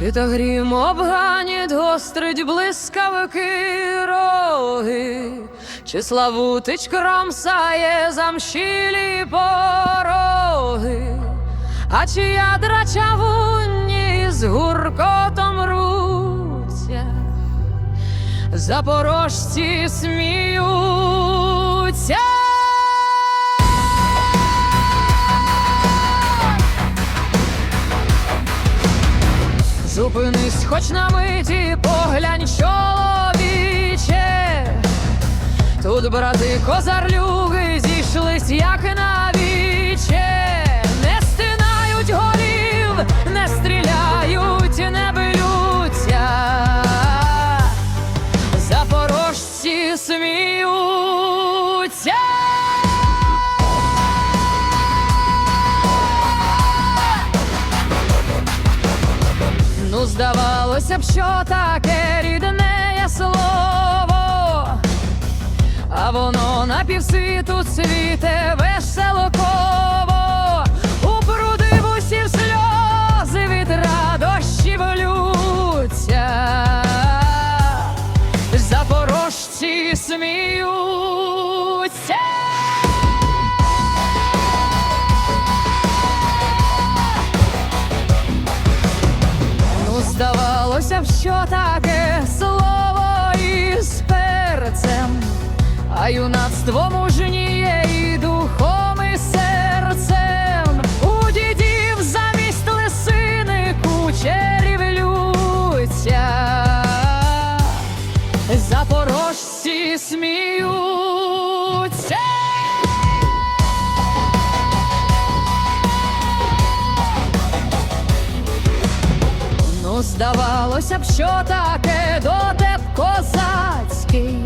Чи то грім обганять, гострить блискавики роги, чи славутич кромсає замщілі пороги, а чи ядра чавунні з гуркотом руться, запорожці сміються. Зупинись, хоч на миті, поглянь, чоловіче. Тут брати козарлюги зійшлись, як на здавалося б, що таке рідне є слово, а воно на півсвіту світе весело ково, у пруди в усі сльози від радощів лються, запорожці сміються. Таке слово із перцем, а юнацтво мужніє і духом і серцем. У дідів замість лисини кучерів лються, запорожці сміються. Здавалося б, що таке дотеп козацький,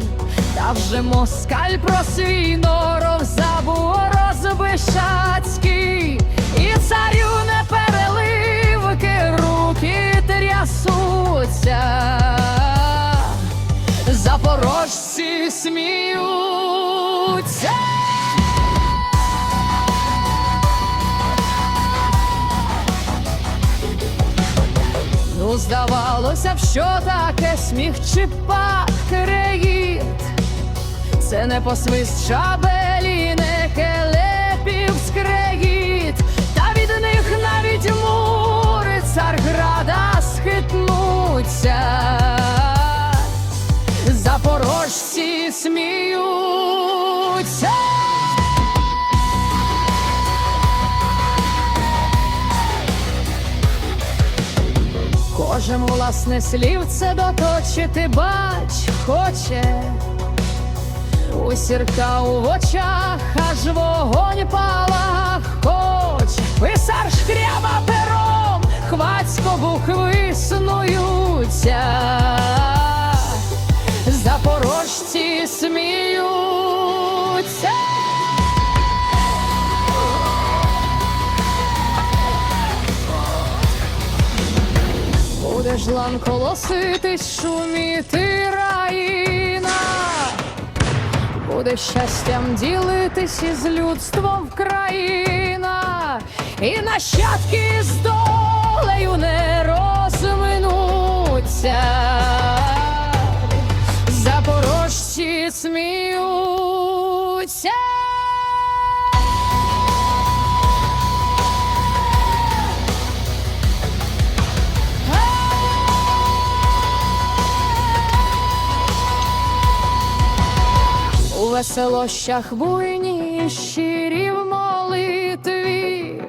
та вже москаль про свій норов забув розбишацький, і царю не переливки, руки трясуться, запорожці сміються. Здавалося що таке сміх чи пак. Це не посвист шабелі, не келепів скрегіт, та від них навіть мури царграда схитнуться. Запорожці сміються. Кожен власне слів це доточити бач хоче, у сірка у очах аж вогонь Будеш лан колоситись, шуміти раїна, буде щастям ділитись із людством країна, і нащадки з долею не розминуться, запорожці сміються. Веселощах буйні щирі в молитві,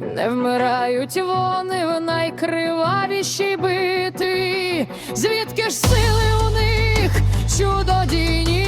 не вмирають вони в найкривавішій битві, звідки ж сили у них чудодії